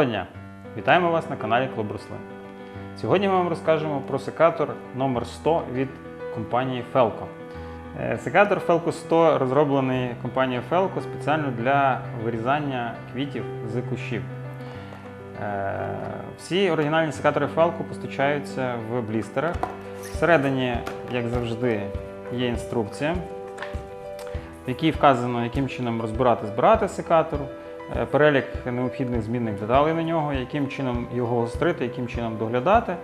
Доброго дня! Вітаємо вас на каналі Клуб Рослин. Сьогодні ми вам розкажемо про секатор номер 100 від компанії Felco. Е, Секатор Felco 100 розроблений компанією Felco спеціально для вирізання квітів з кущів. Е, Всі оригінальні секатори Felco постачаються в блістерах. Всередині, як завжди, є інструкція, в якій вказано, яким чином розбирати збирати секатор, перелік необхідних змінних деталей на нього, яким чином його гострити, яким чином доглядати.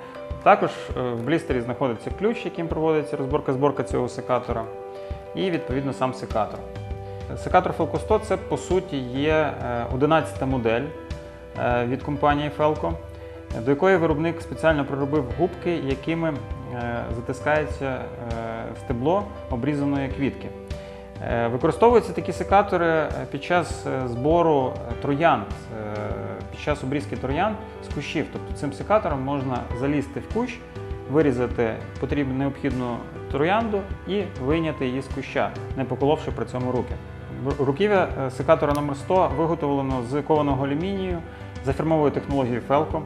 Також е, в блістері знаходиться ключ, яким проводиться розборка-зборка цього секатора, і відповідно сам секатор. Секатор Felco 100 це по суті є 11-та модель е, від компанії Felco, до якої виробник спеціально проробив губки, якими е, затискається е, стебло обрізаної квітки. Е, Використовуються такі секатори е, під час е, збору троянд, під час обрізки троянд з кущів. Тобто цим секатором можна залізти в кущ, вирізати потрібну необхідну троянду і вийняти її з куща, не поколовши при цьому руки. Руків'я секатора номер 100 виготовлено з кованого алюмінію за фірмовою технологією Felco.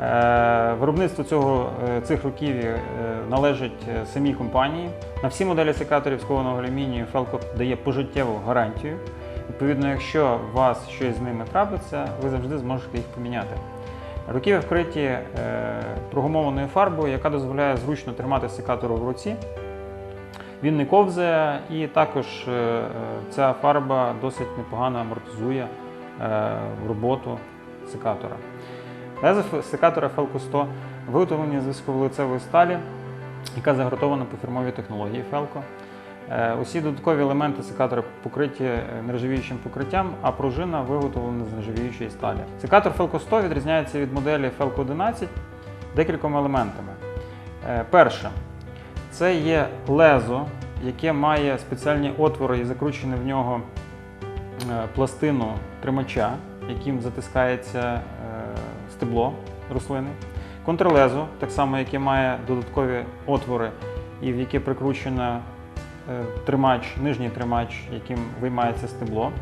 Е, Виробництво цього, е, цих руків'їв е, належить самій компанії. На всі моделі секаторів з кованого алюмінію Felco дає пожиттєву гарантію. Відповідно, якщо у вас щось з ними трапиться, ви завжди зможете їх поміняти. Руків'я вкриті прогумованою фарбою, яка дозволяє зручно тримати секатор в руці. Він не ковзає, і також ця фарба досить непогано амортизує роботу секатора. Лезо секатора Felco 100 виготовлені з високовилицевої сталі, яка загратована по фірмовій технології Felco. Е, Усі додаткові елементи секатора покриті е, нержавіючим покриттям, а пружина виготовлена з нержавіючої сталі. Секатор Felco 100 відрізняється від моделі Felco 11 декількома елементами. Е, Перше, це є лезо, яке має спеціальні отвори і закручене в нього пластину тримача, яким затискається стебло рослини. Контрлезо, так само, яке має додаткові отвори, і в яке прикручено е, тримач, нижній тримач, яким виймається стебло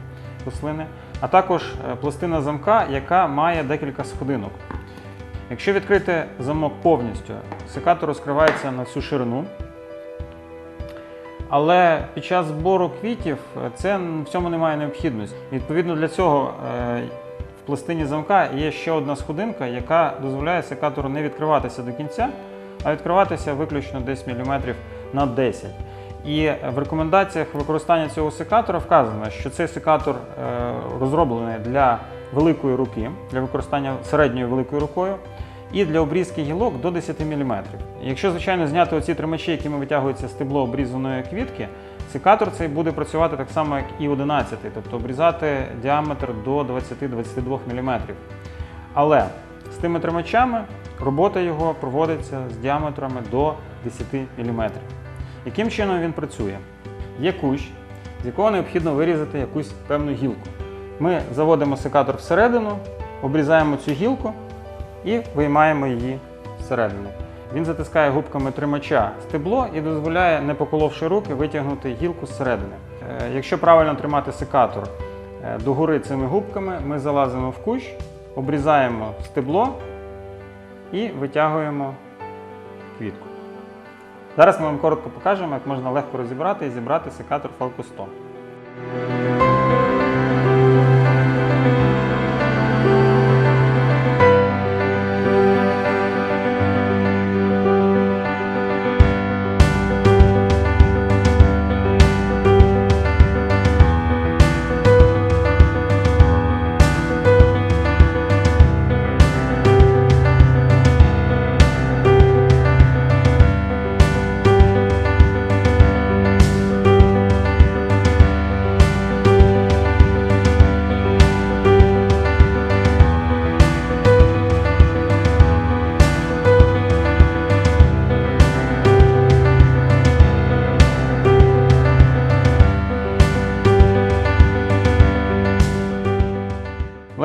рослини, а також е, пластина замка, яка має декілька сходинок. Якщо відкрити замок повністю, секатор розкривається на всю ширину. Але під час збору квітів е, це в цьому немає необхідності. Відповідно для цього пластині замка є ще одна сходинка, яка дозволяє секатору не відкриватися до кінця, а відкриватися виключно десь міліметрів на 10. І в рекомендаціях використання цього секатора вказано, що цей секатор е, розроблений для великої руки, для використання середньою великою рукою, і для обрізки гілок до 10 мм. Якщо, звичайно, зняти оці тримачі, якими витягується стебло обрізаної квітки, секатор цей буде працювати так само, як і 11, тобто обрізати діаметр до 20-22 мм. Але з тими тримачами робота його проводиться з діаметрами до 10 мм. Яким чином він працює? Є кущ, з якого необхідно вирізати якусь певну гілку. Ми заводимо секатор всередину, обрізаємо цю гілку і виймаємо її зсередини. Він затискає губками тримача стебло і дозволяє, не поколовши руки, витягнути гілку зсередини. Е, Якщо правильно тримати секатор е, догори цими губками, ми залазимо в кущ, обрізаємо стебло і витягуємо квітку. Зараз ми вам коротко покажемо, як можна легко розібрати і зібрати секатор Falco 100.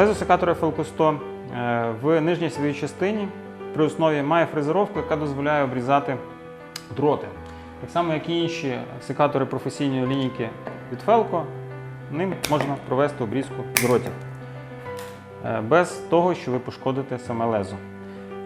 Лезо секатора Felco 100 е, в нижній своїй частині при основі має фрезеровку, яка дозволяє обрізати дроти. Так само, як і інші секатори професійної лінійки від Felco, ним можна провести обрізку дротів. е, без того, що ви пошкодите саме лезо.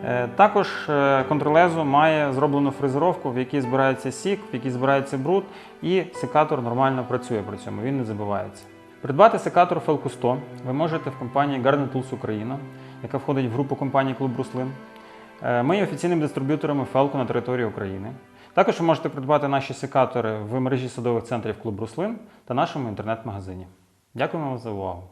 Е, Також е, контрлезо має зроблену фрезеровку, в якій збирається сік, в якій збирається бруд, і секатор нормально працює при цьому, він не забивається. Придбати секатор Felco 100 ви можете в компанії Garden Tools Україна, яка входить в групу компаній Клуб Руслин. Е, Ми є офіційними дистриб'юторами Felco на території України. Також ви можете придбати наші секатори в мережі садових центрів Клуб Руслин та нашому інтернет-магазині. Дякуємо вам за увагу!